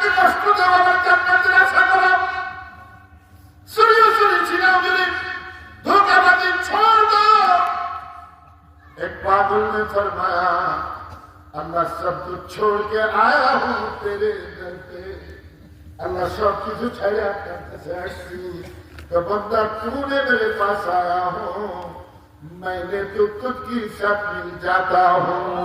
কষ্ট দেওয়া আমার জান্নাতের আশা করো সরিয়ে সরিয়েছিলাম যদি ধোকাবাজি छोड़ दो एक पागल ने फरमाया अल्लाह सब कुछ छोड़ के आया हूँ तेरे दर पे अल्लाह सब कुछ छाया करते से हंसी तो बंदा तूने मेरे पास आया हूँ मैंने तो खुद की साथ मिल जाता हूँ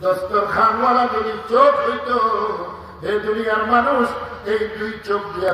দস্তর খানওয়ালা যদি চোখ হইত এই দুনিয়ার মানুষ এই দুই চোখ দিয়ে